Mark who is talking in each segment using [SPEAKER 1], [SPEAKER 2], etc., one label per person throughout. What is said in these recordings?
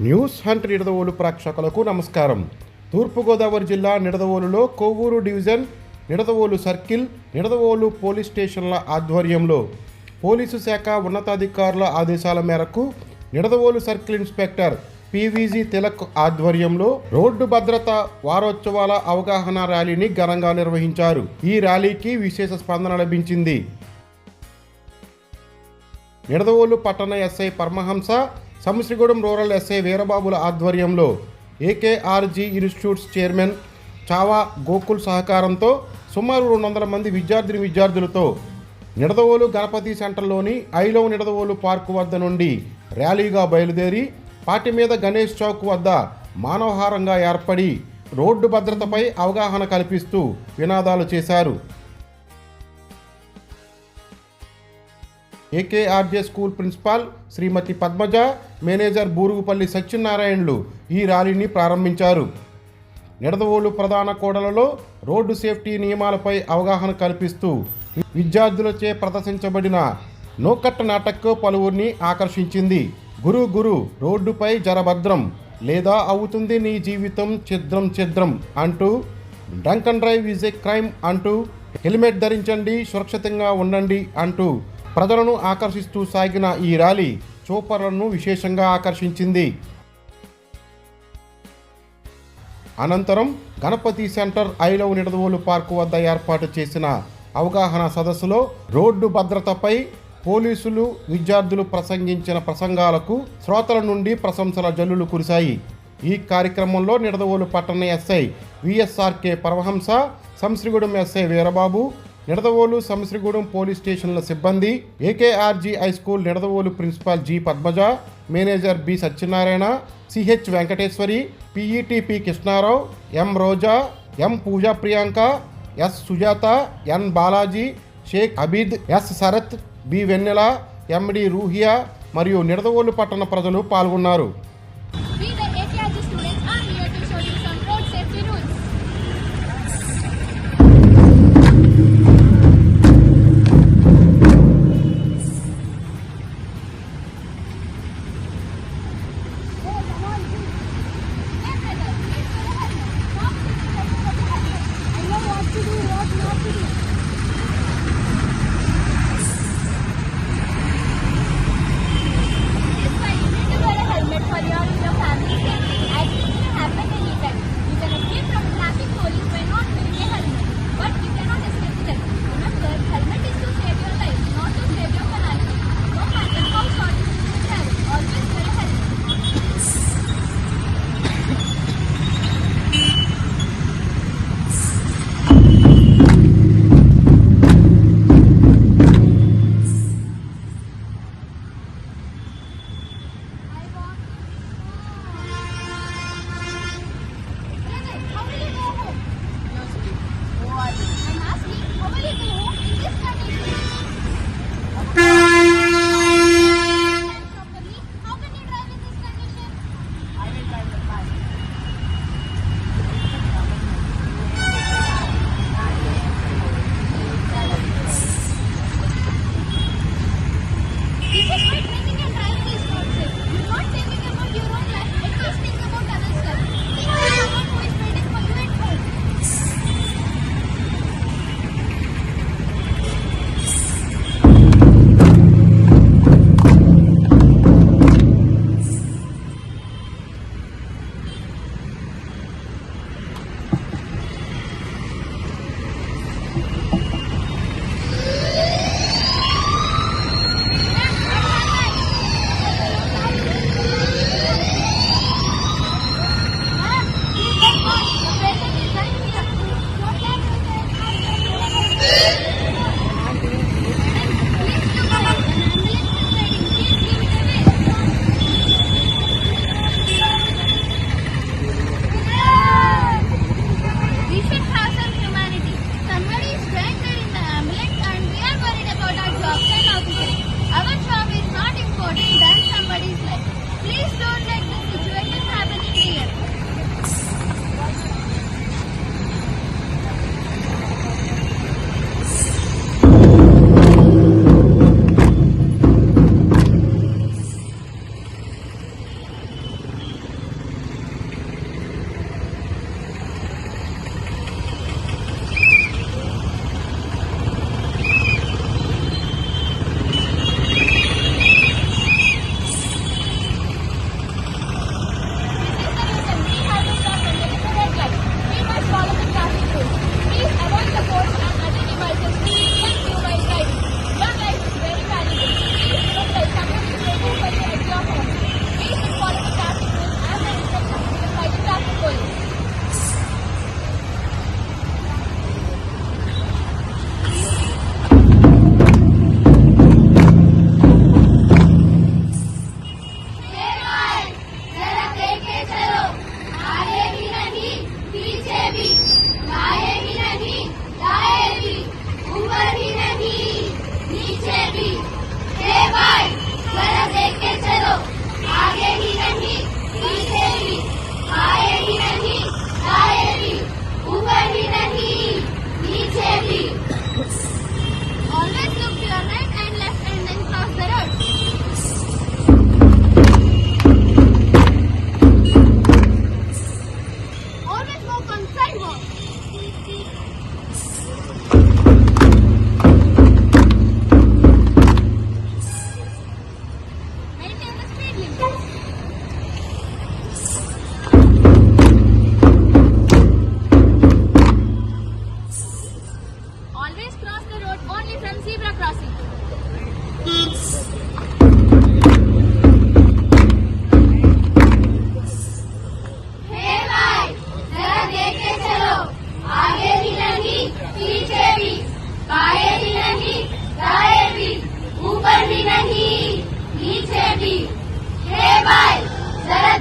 [SPEAKER 1] News hunt Nidadavolu ప్రేక్షకులకు నమస్కారం. తూర్పుగోదావరి జిల్లా నిడదవోలులో Kovvur division Nidadavolu circle Nidadavolu police స్టేషన్ల ఆధ్వర్యంలో పోలీసు శాఖ ఉన్నతాధికారుల ఆదేశాల మేరకు Nidadavolu circle inspector PVG Tilak ఆధ్వర్యంలో రోడ్డు భద్రత వారోత్సవాల అవగాహన ర్యాలీని ఘనంగా నిర్వహించారు. ఈ ర్యాలీకి విశేష స్పందన లభించింది. నిడదవోలు పట్టణ SI Paramahamsa Samisragudem rural SI వీరబాబుల ఆధ్వర్యంలో AKRG institutes chairman Chhaava Gokul సహకారంతో సుమారు రెండు వందల మంది విద్యార్థిని విద్యార్థులతో నిడదవోలు గణపతి సెంటర్లోని ఐలవ్ నిడదవోలు పార్కు వద్ద నుండి ర్యాలీగా బయలుదేరి పాటి మీద గణేష్ చౌక్ వద్ద మానవహారంగా ఏర్పడి రోడ్డు భద్రతపై అవగాహన కల్పిస్తూ వినాదాలు చేశారు. AKRJ school principal Shrimati Padmaja manager Burugupalli సత్యనారాయణలు ఈ ర్యాలీని ప్రారంభించారు. నిడదవోలు ప్రధాన కోడలలో రోడ్డు సేఫ్టీ నియమాలపై అవగాహన కల్పిస్తూ విద్యార్థులచే ప్రదర్శించబడిన నోకట్ట నాటక్ పలువురిని ఆకర్షించింది. గురు గురు రోడ్డుపై జరభద్రం లేదా అవుతుంది నీ జీవితం ఛిద్రం ఛిద్రం అంటూ drunk and drive is a crime అంటూ హెల్మెట్ ధరించండి సురక్షితంగా ఉండండి అంటూ ప్రజలను ఆకర్షిస్తూ సాగిన ఈ ర్యాలీ చూపర్లను విశేషంగా ఆకర్షించింది. అనంతరం Ganapati centre I love Nidadavolu park వద్ద ఏర్పాటు చేసిన అవగాహన సదస్సులో రోడ్డు భద్రతపై పోలీసులు విద్యార్థులు ప్రసంగించిన ప్రసంగాలకు శ్రోతల నుండి ప్రశంసల జల్లులు కురిశాయి. ఈ కార్యక్రమంలో నిడదవోలు పట్టణ SI VSRK Paramahansa Samsrigudem SI Veerababu Nidadavolu Samsrigudem police స్టేషన్ల సిబ్బంది AKRG high school Nidadavolu principal G Padmaja manager B Satyanarayana CH Venkateswari PET P Krishnarao M Roja M Pooja Priyanka S Sujatha N Balaji Shaik Abid S Sarath B Vennela MD Ruhiya మరియు నిడదవోలు పట్టణ ప్రజలు పాల్గొన్నారు.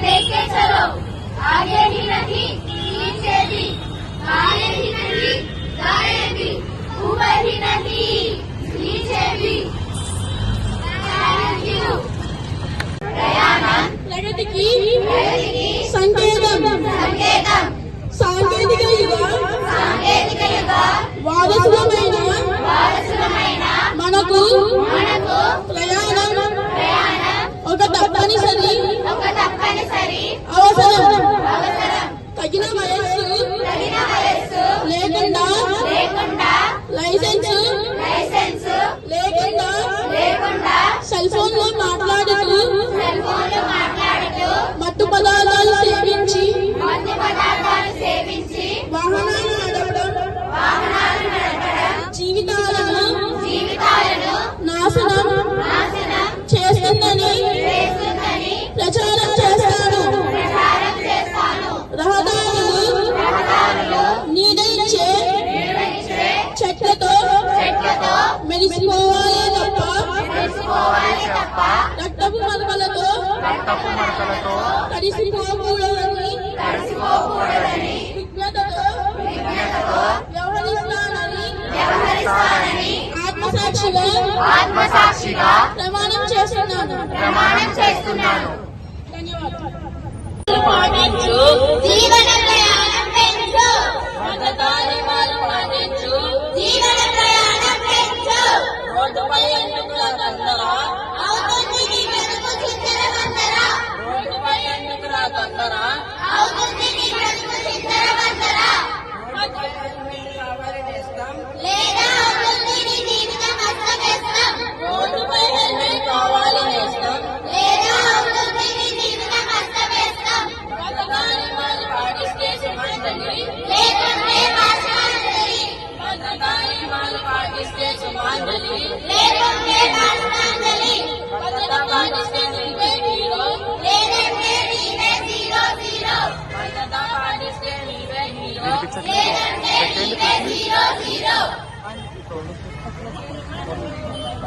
[SPEAKER 2] देश के चलो आगे ही नहीं पीछे भी आगे ही नहीं दाएं भी ऊपर ही नहीं नीचे भी थैंक यू ప్రయాణం
[SPEAKER 3] ప్రగతికి సంకేతం సంకేతం సాంకేతిక యుగం సాంకేతిక యుగ వాదసు a gina ba తప్ప రక్తపు మరకలతో తడిసిపోకూడదని విజ్ఞతతో వ్యవహరిస్తానని ఆత్మసాక్షిగా
[SPEAKER 2] ఆత్మసాక్షిగా
[SPEAKER 3] ప్రమాణం చేస్తున్నాను.
[SPEAKER 2] ప్రమాణం చేస్తున్నాను.
[SPEAKER 3] ధన్యవాదాలు. పాటించు.
[SPEAKER 2] జీవన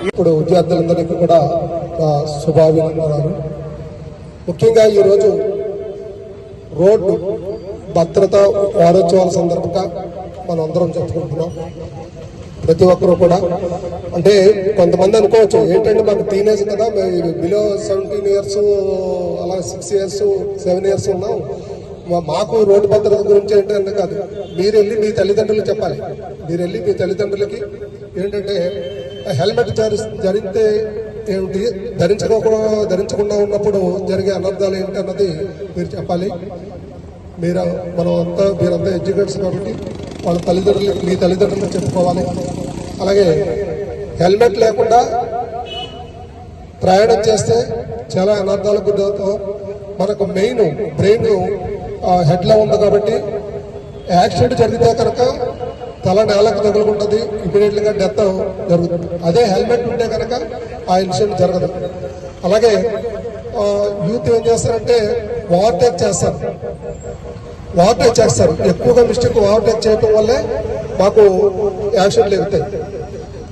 [SPEAKER 4] ఇప్పుడు విద్యార్థులందరికీ కూడా ఆ, శుభాభినందనాలు. ముఖ్యంగా ఈరోజు రోడ్డు భద్రత వారోత్సవాల సందర్భంగా మనం అందరం చెప్పుకుంటున్నాం ప్రతి ఒక్కరూ కూడా. అంటే కొంతమంది అనుకోవచ్చు ఏంటంటే మాకు టీనేజ్ కదా బిలో సెవెంటీన్ ఇయర్స్ అలా సిక్స్ ఇయర్స్ సెవెన్ ఇయర్స్ ఉన్నాం. మాకు రోడ్డు భద్రత గురించి ఏంటంటే కాదు. మీరు వెళ్ళి మీ తల్లిదండ్రులు చెప్పాలి. మీరు వెళ్ళి మీ తల్లిదండ్రులకి ఏంటంటే హెల్మెట్ ధరి జరిగితే ఏమిటి? ధరించుకోకుండా ధరించకుండా ఉన్నప్పుడు జరిగే అనర్థాలు ఏంటి అన్నది మీరు చెప్పాలి. మీరు మనం అంతా మీరంతా ఎడ్యుకేట్స్ కాబట్టి వాళ్ళ తల్లిదండ్రులకి మీ తల్లిదండ్రులకు చెప్పుకోవాలి. అలాగే హెల్మెట్ లేకుండా ప్రయాణం చేస్తే చాలా అనర్థాలకు గురవుతాం. మనకు మెయిన్ బ్రెయిన్ హెడ్లో ఉంది కాబట్టి యాక్సిడెంట్ జరిగితే కనుక తల నేలకు తగులుకుంటుంది ఇమీడియట్గా డెత్ జరుగుతుంది. అదే హెల్మెట్ ఉంటే కనుక ఆ ఇన్సిడెంట్ జరగదు. అలాగే యూత్ ఏం చేస్తారంటే ఓవర్టేక్ చేస్తారు. ఓవర్టేక్ చేస్తారు. ఎక్కువగా మిస్టేక్ ఓవర్టేక్ చేయటం వల్లే మాకు యాక్సిడెంట్లు ఎగుతాయి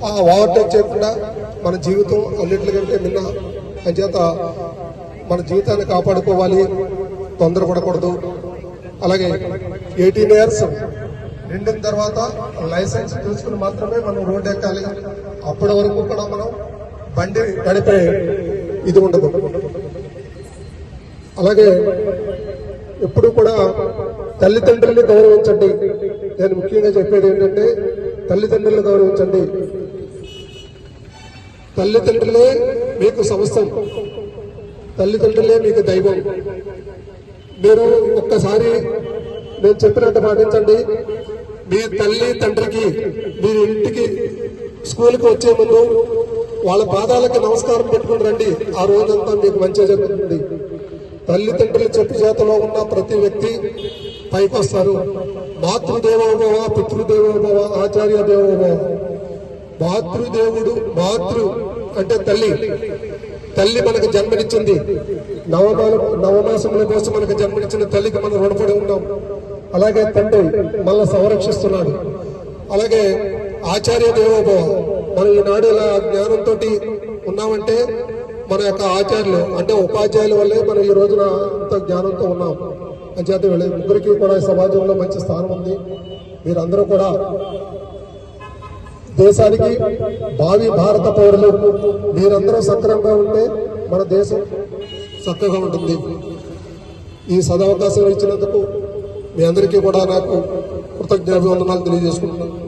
[SPEAKER 4] ఆ ఓవర్టేక్ చేయకుండా మన జీవితం అన్నింటికంటే మిన్న అంచేత మన జీవితాన్ని కాపాడుకోవాలి. తొందరపడకూడదు. అలాగే ఎయిటీన్ ఇయర్స్ నిండిన తర్వాత లైసెన్స్ తీసుకుని మాత్రమే మనం రోడ్ ఎక్కాలి. అప్పటి వరకు కూడా మనం బండి నడిపే ఇది ఉండదు. అలాగే ఎప్పుడు కూడా తల్లిదండ్రుల్ని గౌరవించండి. నేను ముఖ్యంగా చెప్పేది ఏంటంటే తల్లిదండ్రులను గౌరవించండి. తల్లిదండ్రులే మీకు సమస్తం. తల్లిదండ్రులే మీకు దైవం. మీరు ఒక్కసారి నేను చెప్పినట్టు పాటించండి. మీ తల్లి తండ్రికి మీ ఇంటికి స్కూల్కి వచ్చే ముందు వాళ్ళ పాదాలకి నమస్కారం పెట్టుకుని రండి. ఆ రోజంతా మీకు మంచి జరుగుతుంది. తల్లిదండ్రుల చెప్పు చేతలో ఉన్న ప్రతి వ్యక్తి పైకి వస్తారు మాతృదేవోభవ పితృదేవోభవ ఆచార్య దేవోభవ మాతృదేవుడు మాతృ అంటే తల్లి. తల్లి మనకు జన్మనిచ్చింది. నవమాల నవమాసముల కోసం మనకు జన్మనిచ్చిన తల్లికి మనం రుణపడి ఉన్నాం. అలాగే తండ్రి మనల్ని సంరక్షిస్తున్నాడు. అలాగే ఆచార్య దేవోభవ మనం ఈనాడు ఇలా జ్ఞానంతో ఉన్నామంటే మన యొక్క ఆచార్యులు అంటే ఉపాధ్యాయుల వల్లే మనం ఈ రోజున అంత జ్ఞానంతో ఉన్నాం. అంచేత వీళ్ళ ముగ్గురికి కూడా ఈ సమాజంలో మంచి స్థానం ఉంది. మీరందరూ కూడా దేశానికి భావి భారత పౌరులు మీరందరూ సక్రమంగా ఉంటే మన దేశం చక్కగా ఉంటుంది. ఈ సదవకాశం ఇచ్చినందుకు మీ అందరికీ కూడా నాకు కృతజ్ఞాభివందనాలు తెలియజేసుకుంటున్నాను.